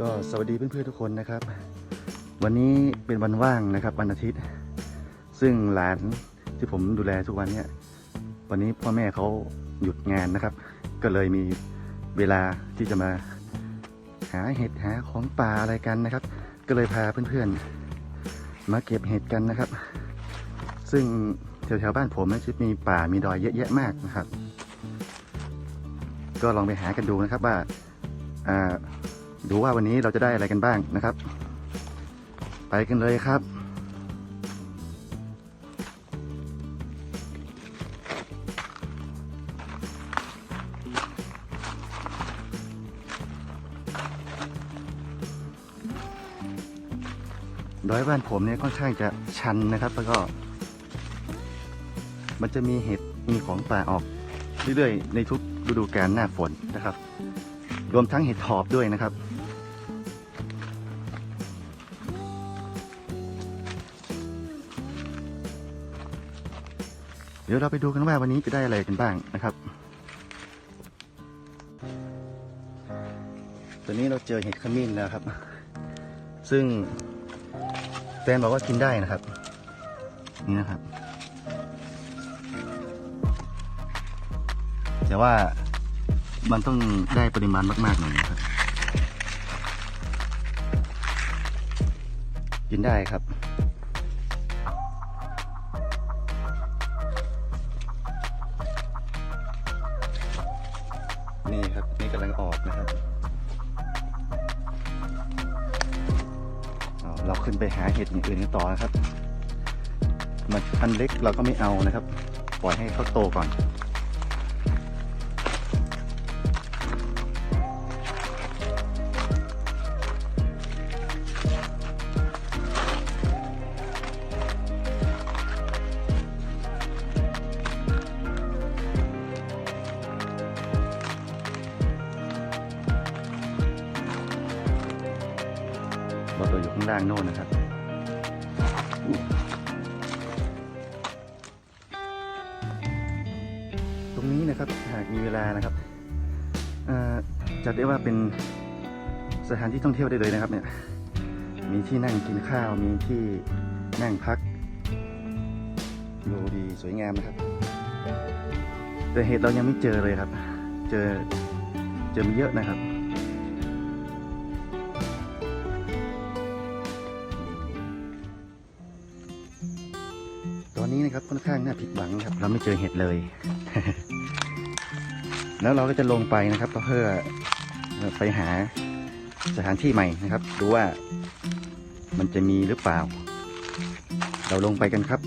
ก็สวัสดีเพื่อนๆทุกคนนะครับ วันนี้เป็นวันว่างนะครับวันอาทิตย์ ซึ่งหลานที่ผมดูแลทุกวันเนี่ยวันนี้พ่อแม่เขาหยุดงานนะครับ ก็เลยมีเวลาที่จะมาหาเห็ดหาของป่าอะไรกันนะครับ ก็เลยพาเพื่อนๆ มาเก็บเห็ดกันนะครับ ซึ่งแถวๆบ้านผมนะจะมีป่ามีดอยเยอะแยะมากนะครับ ก็ลองไปหากันดูนะครับว่าอ่า ดูว่าวันนี้เราจะได้อะไรกันบ้างนะครับ ไปกันเลยครับดอยบ้านผมเนี่ยค่อนข้างจะชันนะครับแล้วก็ มันจะมีเห็ดมีของป่าออกเรื่อยๆในทุกฤดูกาลหน้าฝนนะครับ รวมทั้งเห็ดถอบด้วยนะครับ ดี๋ยวเราไปดูกันว่าวันนี้จะได้อะไรกันบ้างนะครับตอนนี้เราเจอเห็ดขมิ้นแล้วครับ ซึ่งแฟนบอกว่ากินได้นะครับ นี่นะครับ แต่ว่ามันต้องได้ปริมาณมากๆหน่อยนะครับ กินได้ครับ ออกนะครับเราขึ้นไปหาเห็ดอย่างอื่นกันต่อนะครับ มันอันเล็กเราก็ไม่เอานะครับ ปล่อยให้เขาโตก่อน รถเราอยู่ข้างล่างโน่นนะครับตรงนี้นะครับหากมีเวลานะครับจัดได้ว่าเป็นสถานที่ท่องเที่ยวได้เลยนะครับ เนี่ย มีที่นั่งกินข้าว มีที่นั่งพักดูดีสวยงามนะครับ แต่เหตุเรายังไม่เจอเลยครับ เจอเจอมีเยอะนะครับ นี้นะครับค่อนข้างน่าผิดหวังครับ เราไม่เจอเห็ดเลย แล้วเราก็จะลงไปนะครับเพื่อไปหาสถานที่ใหม่นะครับ ดูว่ามันจะมีหรือเปล่า เราลงไปกันครับ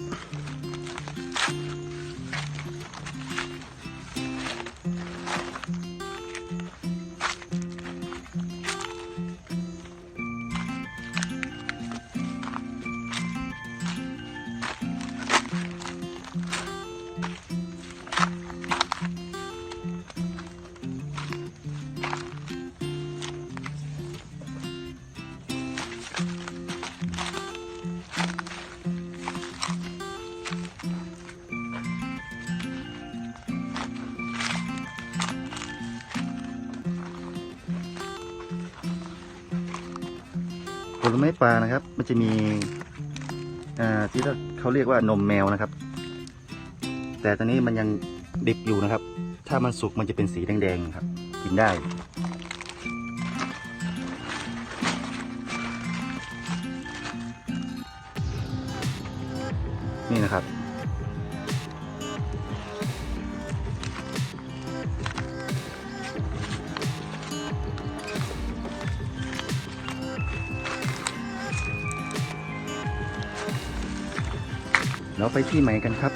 ผลไม้ปลานะครับ มันจะมีอ่าที่เขาเรียกว่านมแมวนะครับ แต่ตอนนี้มันยังดิบอยู่นะครับ ถ้ามันสุกมันจะเป็นสีแดงๆครับ กินได้ นี่นะครับ เราไปที่ใหม่กันครับ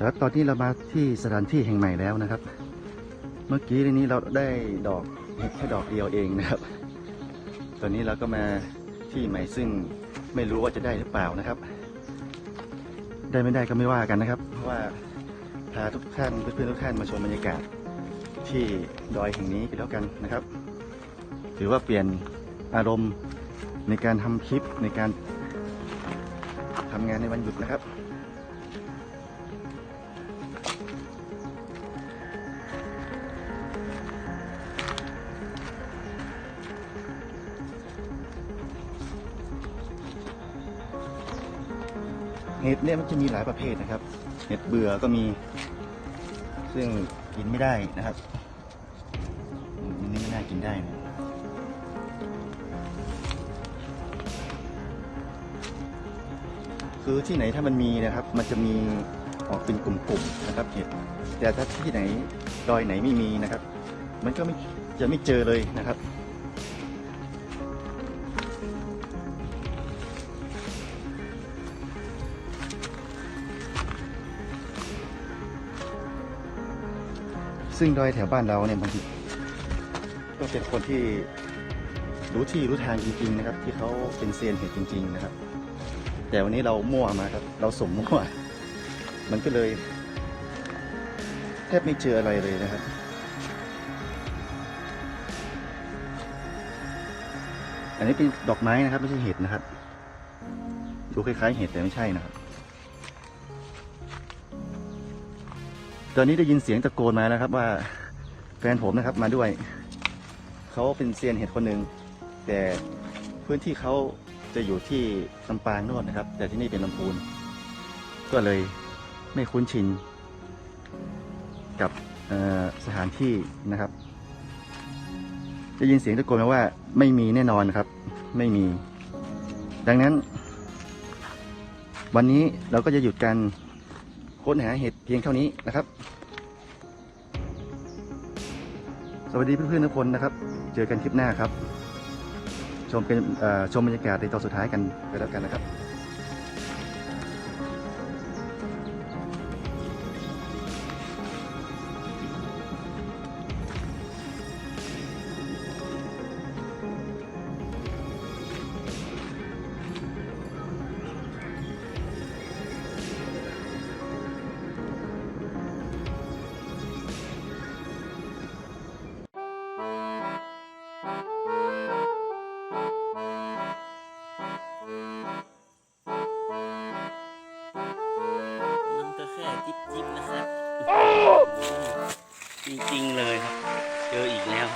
ครับตอนนี้เรามาที่สถานที่แห่งใหม่แล้วนะครับ เมื่อกี้ในนี้เราได้ดอกเห็ดแค่ดอกเดียวเองนะครับ ตอนนี้เราก็มาที่ใหม่ซึ่งไม่รู้ว่าจะได้หรือเปล่านะครับ ได้ไม่ได้ก็ไม่ว่ากันนะครับเพราะว่าพาทุกท่านเพื่อนๆทุกท่านมาชมบรรยากาศ ที่ดอยแห่งนี้กันแล้วกันนะครับ ถือว่าเปลี่ยนอารมณ์ ในการทำคลิปในการทำงานในวันหยุดนะครับเห็ดเนี่ยมันจะมีหลายประเภทนะครับ เห็ดเบื่อก็มี ซึ่งกินไม่ได้นะครับนี่ไม่น่ากินได้นะ คือที่ไหนถ้ามันมีนะครับ มันจะมีออกเป็นกลุ่มๆนะครับเห็ดแต่ถ้าที่ไหนดอยไหนไม่มีนะครับ มันก็ไม่จะไม่เจอเลยนะครับซึ่งดอยแถวบ้านเราเนี่ยมันก็เป็นคนที่รู้ที่รู้ทางจริง ๆ นะครับ ที่เขาเป็นเซียนเห็ดจริง ๆ นะครับ แต่วันนี้เรามั่วมาครับ เราสมมั่ว มันก็เลย แทบไม่เจออะไรเลยนะครับอันนี้เป็นดอกไม้นะครับ ไม่ใช่เห็ดนะครับ ดูคล้ายๆเห็ดแต่ไม่ใช่นะครับ ตอนนี้ได้ยินเสียงตะโกนมาแล้วครับ ว่าแฟนผมนะครับมาด้วย เขาเป็นเซียนเห็ดคนหนึ่งแต่พื้นที่เขา จะอยู่ที่ลำปางโน่นนะครับ แต่ที่นี่เป็นลำพูน ก็เลยไม่คุ้นชินกับสถานที่นะครับได้ยินเสียงตะโกนมาว่าไม่มีแน่นอนครับ ไม่มี ดังนั้น วันนี้เราก็จะหยุดการค้นหาเห็ดเพียงเท่านี้นะครับ สวัสดีเพื่อนๆทุกคนนะครับ เจอกันคลิปหน้าครับ ชมเป็นชมบรรยากาศในตอนสุดท้ายกันไปแล้วกันนะครับ จริงๆเลยครับ เจออีกแล้ว